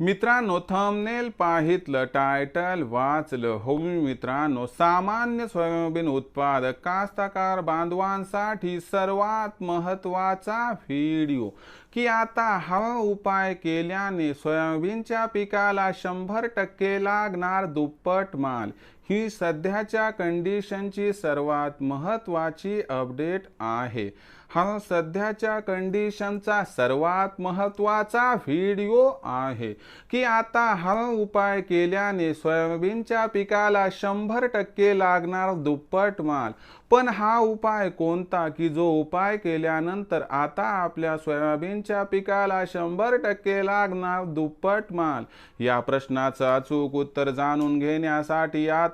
मित्रांनो thumbnail पाहितलं title वाचलं. हो मित्रांनो सामान्य सोयाबीन उत्पादक कास्तकार बांधवांसाठी सर्वात महत्त्वाचा व्हिडिओ की आता हा उपाय केल्याने सोयाबीनच्या पिकाला शंभर टक्के लागणार दुप्पट माल. ही सध्याच्या कंडिशनची सर्वात महत्त्वाची अपडेट आहे. हा सध्याच्या कंडिशनचा सर्वात महत्त्वाचा व्हिडिओ आहे की आता हा उपाय केल्याने सोयाबीनच्या पिकाला शंभर टक्के लागणार दुप्पट माल. पण हा उपाय कोणता? की जो उपाय केल्यानंतर आता आपल्या सोयाबीनच्या पिकाला शंभर टक्के लागणार दुप्पट माल? या प्रश्नाचं अचूक उत्तर जाणून घेण्यासाठी आता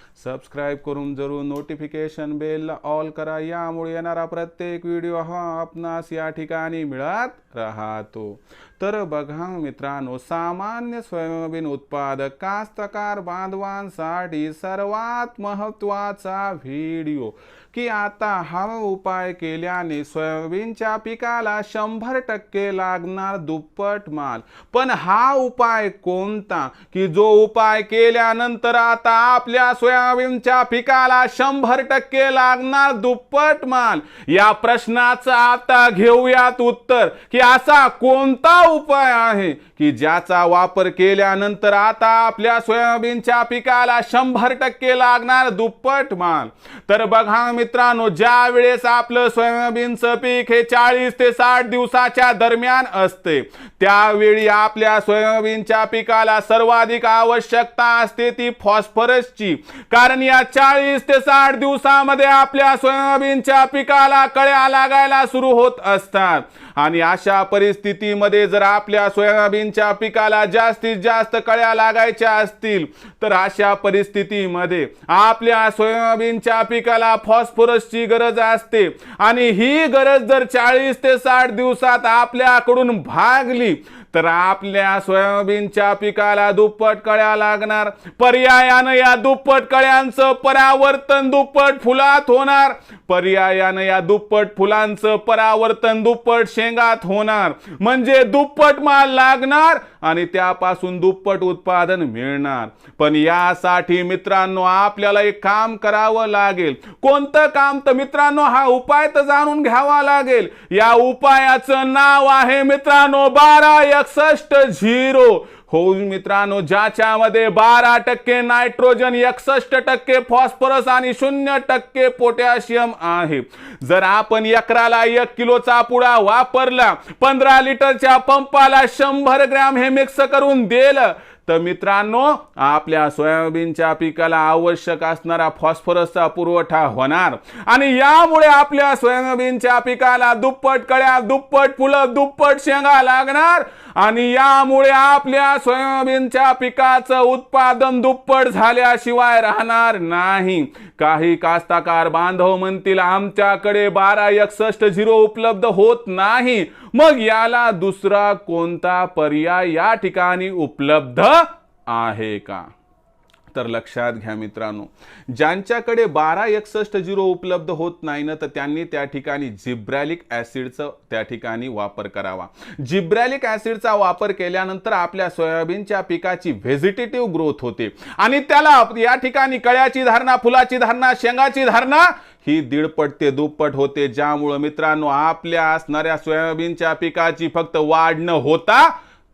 सबस्क्राईब करून जरूर नोटिफिकेशन बेलला ऑल करा. यामुळे येणारा प्रत्येक व्हिडिओ हा आपणास या ठिकाणी मिळत राहतो. तर बघा मित्रांनो सामान्य सोयाबीन उत्पादक कास्तकार बांधवांसाठी सर्वात महत्त्वाचा व्हिडिओ. की आता हा उपाय केल्याने सोयाबीनच्या पिकाला शंभर टक्के लागणार दुप्पट माल. पण हा उपाय कोणता? की जो उपाय केल्यानंतर आता आपल्या सोयाबीनच्या पिकाला शंभर टक्के लागणार दुप्पट माल? या प्रश्नाचं आता घेऊयात उत्तर. की असा कोणता उपाय आहे की ज्याचा वापर केल्यानंतर आता आपल्या सोयाबीनच्या पिकाला शंभर टक्के लागणार दुप्पट माल. तर बघा मित्रांनो ज्या वेळेस आपलं सोयाबीनचं पीक हे चाळीस ते साठ दिवसाच्या दरम्यान असते त्यावेळी आपल्या सोयाबीनच्या पिकाला सर्वाधिक आवश्यकता असते ती फॉस्फरसची. कारण या चाळीस ते साठ दिवसामध्ये आपल्या सोयाबीनच्या पिकाला कळ्या लागायला सुरू होत असतात. आणि अशा परिस्थितीमध्ये जर आपल्या सोयाबीनच्या पिकाला जास्तीत जास्त कळ्या लागायच्या असतील तर अशा परिस्थितीमध्ये आपल्या सोयाबीनच्या पिकाला फॉस्फरसची गरज असते. आणि ही गरज जर चाळीस ते साठ दिवसात आपल्याकडून भागली तर आपल्या सोयाबीनच्या पिकाला दुप्पट कळ्या लागणार. पर्यायानं या दुप्पट कळ्यांचं परावर्तन दुप्पट फुलात होणार. पर्यायानं या दुप्पट फुलांचं परावर्तन दुप्पट शेंगात होणार. म्हणजे दुप्पट माल लागणार आणि त्यापासून दुप्पट उत्पादन मिळणार. पण यासाठी मित्रांनो आपल्याला एक काम करावं लागेल. कोणतं काम? तर मित्रांनो हा उपाय तर जाणून घ्यावा लागेल. या उपायाचं नाव आहे मित्रांनो बारा एकसष्ट झिरो. हो मित्रांनो ज्याच्यामध्ये बारा टक्के नायट्रोजन एकसष्ट टक्के फॉस्फरस आणि शून्य टक्के पोटॅशियम आहे. जर आपण एकराला एक किलोचा पुडा वापरला पंधरा लिटरच्या पंपाला शंभर ग्रॅम हे मिक्स करून दिलं तर मित्रांनो आपल्या सोयाबीनच्या पिकाला आवश्यक असणारा फॉस्फरसचा पुरवठा होणार. आणि यामुळे आपल्या सोयाबीनच्या पिकाला दुप्पट कळ्या दुप्पट फुलं दुप्पट शेंगा लागणार. आणि यामुळे आपल्या सोयाबीनच्या पिकाचं उत्पादन दुप्पट झाल्याशिवाय राहणार नाही. काही कास्ताकार बांधव म्हणतील आमच्याकडे बारा एकसष्ट झिरो उपलब्ध होत नाही. मग याला दुसरा कोणता पर्याय या ठिकाणी उपलब्ध आहे का? तर लक्षात घ्या मित्रांनो ज्यांच्याकडे बारा एकसष्ट झिरो उपलब्ध होत नाही ना तर त्यांनी त्या ठिकाणी जिब्रॅलिक ॲसिडचं त्या ठिकाणी वापर करावा. जिब्रॅलिक ॲसिडचा वापर केल्यानंतर आपल्या सोयाबीनच्या पिकाची व्हेजिटेटिव्ह ग्रोथ होते. आणि त्याला या ठिकाणी कळ्याची धारणा फुलाची धारणा शेंगाची धारणा ही दीडपट ते दुप्पट होते. ज्यामुळं मित्रांनो आपल्या असणाऱ्या सोयाबीनच्या पिकाची फक्त वाढ न होता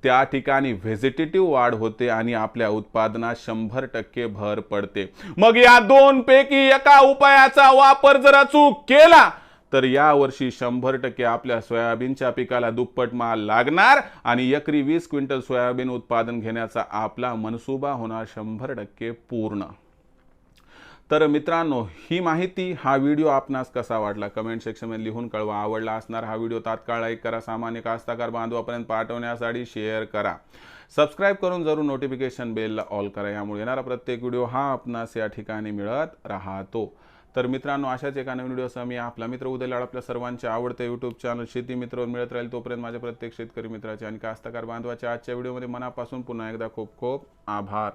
त्या ठिकाणी व्हेजिटेटिव्ह वाढ होते आणि आपल्या उत्पादनात शंभर टक्के भर पडते. मग या दोन पैकी एका उपायाचा वापर जर अचूक केला तर यावर्षी शंभर टक्के आपल्या सोयाबीनच्या पिकाला दुप्पट माल लागणार आणि एकरी वीस क्विंटल सोयाबीन उत्पादन घेण्याचा आपला मनसुबा होणार शंभर टक्के पूर्ण. तर मित्रांनो ही माहिती हा व्हिडिओ आपणास कसा वाटला? कमेंट सेक्शनमध्ये लिहून कळवा. आवडला असणार हा व्हिडिओ तात्काळ लाईक करा. सामान्य कास्तकार बांधवापर्यंत पाठवण्यासाठी शेअर करा. सबस्क्राईब करून जरूर नोटिफिकेशन बेलला ऑल करा. यामुळे येणारा प्रत्येक व्हिडिओ हा आपणास या ठिकाणी मिळत राहतो. तर मित्रांनो अशाच एका नवीन व्हिडिओसह मी आपला मित्र उदय लाड आपल्या सर्वांचे आवडते यूट्यूब चॅनल शेती मित्र मिळत राहील तोपर्यंत माझ्या प्रत्येक शेतकरी मित्राचे आणि कास्तकार बांधवाच्या आजच्या व्हिडिओमध्ये मनापासून पुन्हा एकदा खूप खूप आभार.